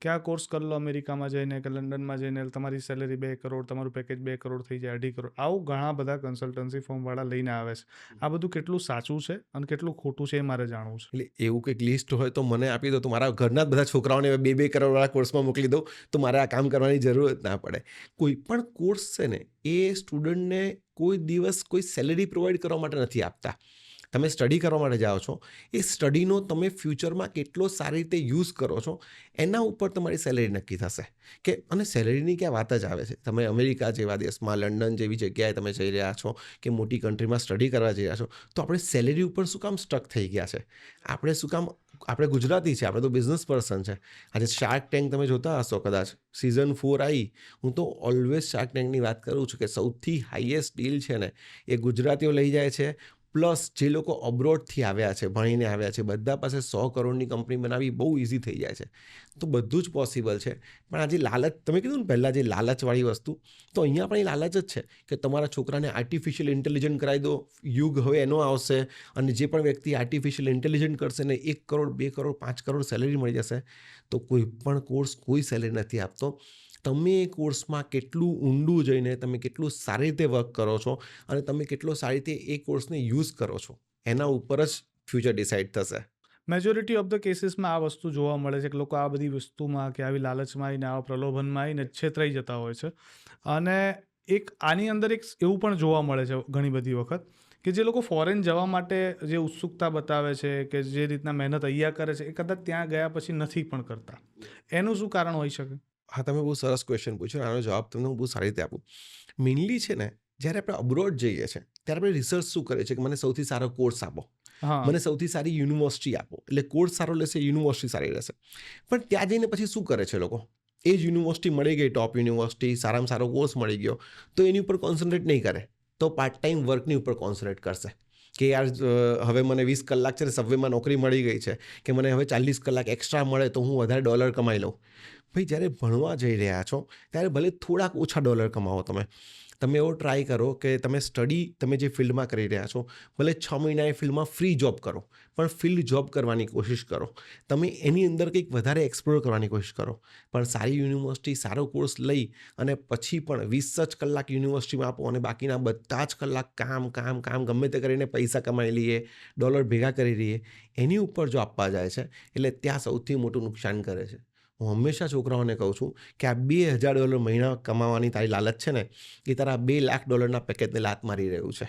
કે આ કોર્સ કરી લો અમેરિકામાં જઈને કે લંડનમાં જઈને? તમારી સેલેરી બે કરોડ તમારું પેકેજ બે કરોડ થઈ જાય અઢી કરોડ. આવું ઘણા બધા કન્સલ્ટન્સી ફોર્મવાળા લઈને આવે છે. આ બધું કેટલું સાચું છે અને કેટલું ખોટું છે એ મારે જાણવું છે. એટલે એવું કંઈક લિસ્ટ હોય તો મને આપી દો. તો મારા ઘરના બધા છોકરાઓને બે બે કરોડવાળા કોર્સમાં મોકલી દઉં તો મારે આ કામ કરવાની જરૂર ના પડે. કોઈ પણ કોર્સ છે ને એ સ્ટુડન્ટને કોઈ દિવસ કોઈ સેલેરી પ્રોવાઈડ કરવા માટે નથી આપતા. તમે સ્ટડી કરવા માટે જાઓ છો, એ સ્ટડીનો તમે ફ્યુચરમાં કેટલો સારી રીતે યુઝ કરો છો, એના ઉપર તમારી સેલેરી નક્કી થશે. કે, અને સેલેરીની ક્યાં વાત જ આવે છે. તમે અમેરિકા જેવા દેશમાં, લંડન જેવી જગ્યાએ તમે જઈ રહ્યા છો કે મોટી કન્ટ્રીમાં સ્ટડી કરવા જઈ રહ્યા છો, તો આપણે સેલેરી ઉપર શું કામ સ્ટક થઈ ગયા છે? આપણે શું કામ, આપણે ગુજરાતી છે, આપણે તો બિઝનેસ પર્સન છે. આજે શાર્ક ટેન્ક તમે જોતા હશો કદાચ સિઝન ફોર આવી હું તો ઓલવેઝ શાર્ક ટેન્કની વાત કરું છું કે સૌથી હાઈએસ્ટ ડીલ છે ને, એ ગુજરાતીઓ લઈ જાય છે. પ્લસ જે લોકો અબ્રોડથી આવ્યા છે, ભણીને આવ્યા છે, બધા પાસે સો કરોડની કંપની બનાવવી બહુ ઇઝી થઈ જાય છે. તો બધું જ પોસિબલ છે. પણ આજે લાલચ, તમે કીધું ને પહેલાં જે લાલચવાળી વસ્તુ, તો અહીંયા પણ એ લાલચ જ છે કે તમારા છોકરાને આર્ટિફિશિયલ ઇન્ટેલિજન્ટ કરાવી દો, યુગ હવે એનો આવશે અને જે પણ વ્યક્તિ આર્ટિફિશિયલ ઇન્ટેલિજન્ટ કરશે ને એક કરોડ, બે કરોડ, પાંચ કરોડ સેલેરી મળી જશે, તો કોઈ પણ કોર્સ કોઈ સેલેરી નથી આપતો. તમે એ કોર્સમાં કેટલું ઊંડું જઈને તમે કેટલું સારી રીતે વર્ક કરો છો અને તમે કેટલો સારી રીતે એ કોર્સને યુઝ કરો છો? એના ઉપર જ ફ્યુચર ડિસાઇડ થશે. મેજોરિટી ઓફ ધ કેસીસમાં આ વસ્તુ જોવા મળે છે કે લોકો આ બધી વસ્તુમાં કે આવી લાલચમાં આવીને, આવા પ્રલોભનમાં આવીને છેતરાઈ જતા હોય છે. અને એક આની અંદર એક એવું પણ જોવા મળે છે ઘણી બધી વખત કે જે લોકો ફોરેન જવા માટે જે ઉત્સુકતા બતાવે છે કે જે રીતના મહેનત અહીંયા કરે છે એ કદાચ ત્યાં ગયા પછી નથી પણ કરતા. એનું શું કારણ હોઈ શકે? હા તમે બહુ સરસ ક્વેશ્ચન પૂછ્યો આનો જવાબ તમને હું બહુ સારી રીતે આપું. મેઇનલી છે ને જ્યારે આપણે અબ્રોડ જઈએ છીએ ત્યારે આપણે રિસર્ચ શું કરે છે કે મને સૌથી સારો કોર્સ આપો. મને સૌથી સારી યુનિવર્સિટી આપો. એટલે કોર્સ સારો લેશે યુનિવર્સિટી સારી રહેશે. પણ ત્યાં જઈને પછી શું કરે છે લોકો? એ જ યુનિવર્સિટી મળી ગઈ ટોપ યુનિવર્સિટી સારામાં સારો કોર્સ મળી ગયો. તો એની ઉપર કોન્સન્ટ્રેટ નહીં કરે. તો પાર્ટ ટાઈમ વર્કની ઉપર કોન્સન્ટ્રેટ કરશે. કે યાર હવે મને વીસ કલાક છે ને સબવેમાં નોકરી મળી ગઈ છે. કે મને હવે ચાલીસ કલાક એક્સ્ટ્રા મળે તો હું વધારે ડોલર કમાઈ લઉં. ભાઈ, જ્યારે ભણવા જઈ રહ્યા છો, ત્યારે ભલે થોડાક ઓછા ડોલર કમાવો તમે. તમે એવો ટ્રાય કરો કે તમે સ્ટડી તમે જે ફિલ્ડમાં કરી રહ્યા છો, ભલે છ મહિના એ ફિલ્ડમાં ફ્રી જોબ કરો, પણ ફિલ્ડ જોબ કરવાની કોશિશ કરો. તમે એની અંદર કંઈક વધારે એક્સપ્લોર કરવાની કોશિશ કરો. પણ સારી યુનિવર્સિટી સારો કોર્સ લઈ અને પછી પણ વીસ જ કલાક યુનિવર્સિટીમાં આપો અને બાકીના બધા જ કલાક કામ કામ કામ, ગમે તે કરીને પૈસા કમાઈ લઈએ ડોલર ભેગા કરી લઈએ, એની ઉપર જો આપવા જાય છે, એટલે ત્યાં સૌથી મોટું નુકસાન કરે છે. હું હંમેશા છોકરાઓને કહું છું કે આ બે હજાર ડોલર મહિના કમાવાની તારી લાલચ છે ને, એ તારા બે લાખ ડોલરના પેકેજને લાત મારી રહ્યું છે.